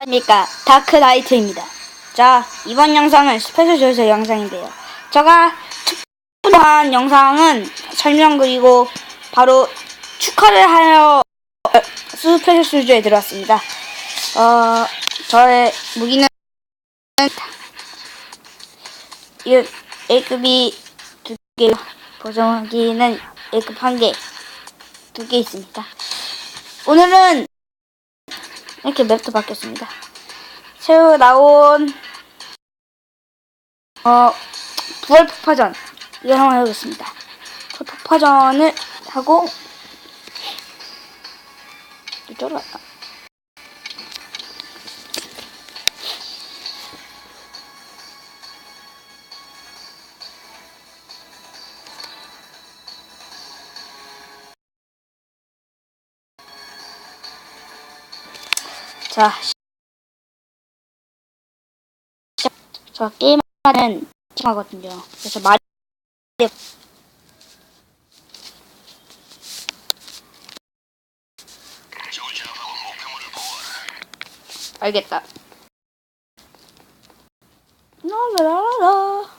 안녕하십니까. 다크나이트입니다. 자 이번 영상은 스페셜 조서 영상인데요. 제가 특별한 영상은 설명 그리고 바로 축하를 하여 스페셜 스튜디오에 들어왔습니다. 어 저의 무기는 이 A급이 두개 보정하기는 A급 한개두 개 있습니다. 오늘은 이렇게 맵도 바뀌었습니다. 새로 나온 어 부활 폭파전 이걸 한번 해보겠습니다. 그 폭파전을 하고 이쪽으로? 자, 시작. 저 게임하는 팀하거든요. 그래서 말이 알겠다. 라라라라.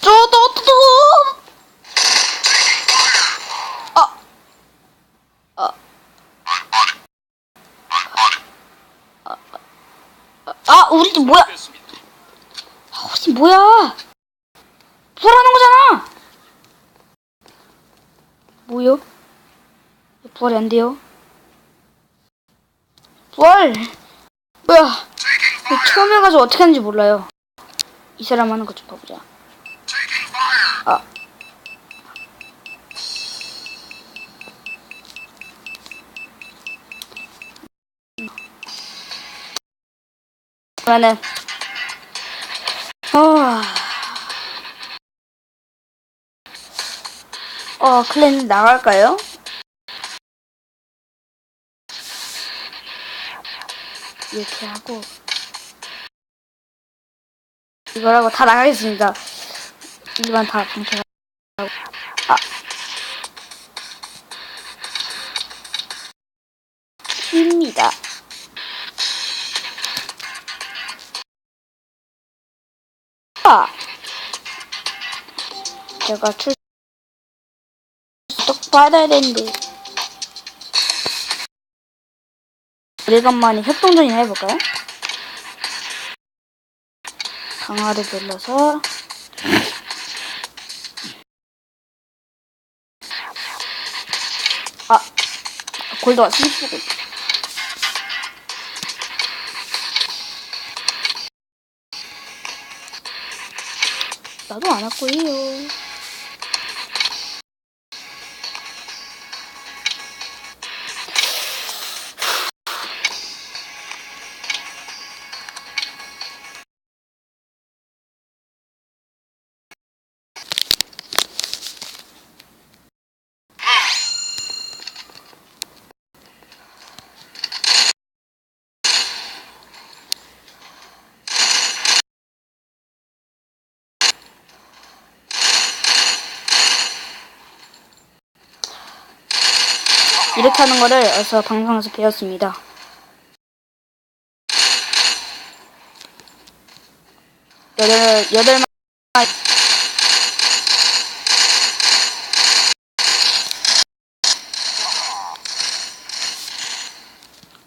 쪼도도도. 아, 우리 집 뭐야? 아, 집 뭐야? 부활하는 거잖아. 뭐요? 왜 부활이 안 돼요? 부활. 뭐야? 왜 처음 해가지고 어떻게 하는지 몰라요. 이 사람 하는 거좀 봐보자. 아. 그러면은 어, 어 클랜 나갈까요? 이렇게 하고 이거라고 다 나가겠습니다. 일반 다 방패하고 아 입니다. 제가 출또 받아야 되는데 오래간만에 협동전이나 해볼까요? 강화를 눌러서 아 골드가 스리프고 나도 안 할 거예요. 이렇게 하는 거를 어서 방송에서 배웠습니다. 여덟 여덟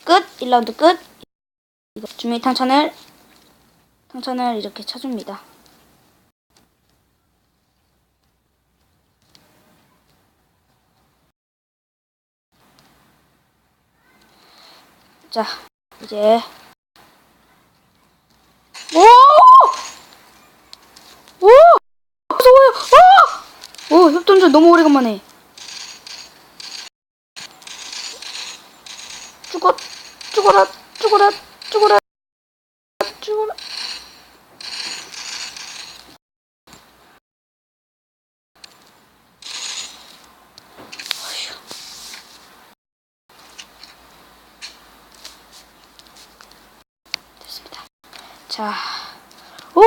마끝 1라운드 끝 주민 탕천을 탕천을 이렇게 쳐줍니다. 자, 이제 오! 오! 무서워요. 아! 오, 협동전 너무 오래간만에. 죽어, 죽어라, 죽어라, 죽어라. 됐습니다. 자, 오!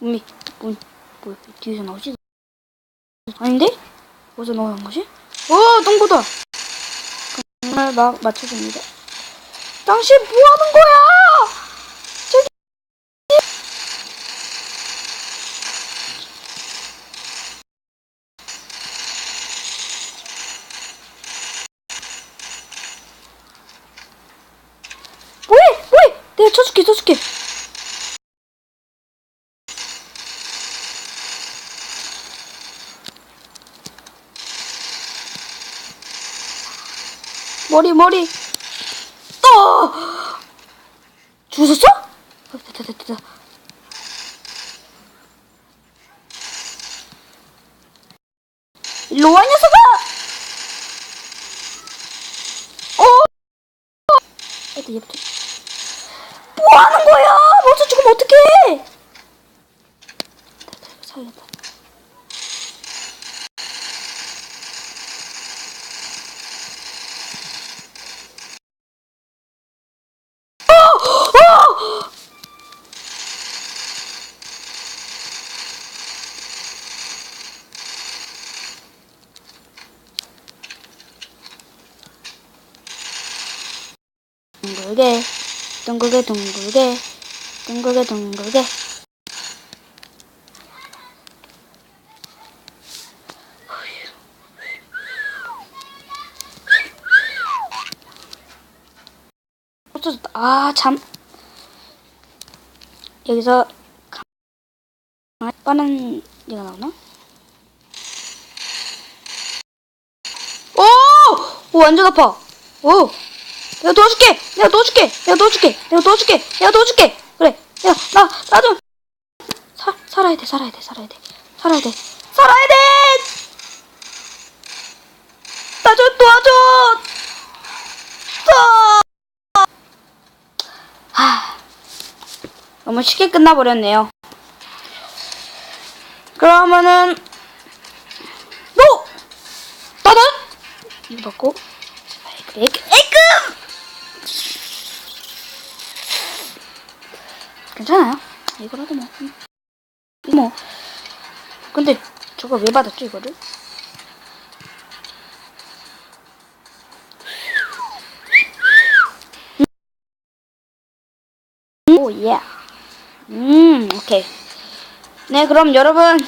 문이 문 뭐야 뒤에서 나오지? 아닌데? 어디서 나오는 거지? 어 똥보다 정말 막 맞춰줍니다 당신 뭐 하는 거야? 저기 뭐해 내가 쳐줄게 쳐줄게. 머리 머리. 또! 죽었어? 어, 됐다 됐다 일로 와이 녀석아! 어! 얘부터 뭐 하는 거야 먼저 죽으면 어떡해 살렸다 둥글게 둥글게 둥글게 둥글게 둥글게 없어졌다 아 잠 여기서 가- 빠른 얘가 나오나? 오! 오 완전 아파. 오! 내가 도와줄게! 내가 도와줄게! 내가 도와줄게! 내가 도와줄게! 내가 도와줄게! 그래. 야 나 나좀 살아야 돼 살아야 돼 살아야 돼. 살아야 돼. 살아야 돼 나 좀 도와줘 아! 하 너무 쉽게 끝나버렸네요 그러면은 노 나는 이거 받고 에이크 에이크 괜찮아요. 이거라도 뭐. 음. 뭐. 근데 저거 왜 받았죠, 이거를? 오, 예. 음, 오케이. 네, 그럼 여러분,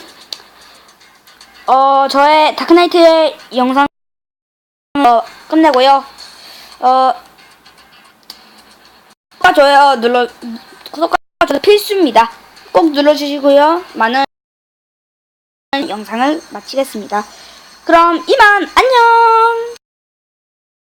어, 저의 다크나이트 영상, 어, 끝내고요. 어, 구독과 좋아요 눌러, 구독과 좋아요 필수입니다. 꼭 눌러주시고요. 많은 영상을 마치겠습니다. 그럼 이만 안녕!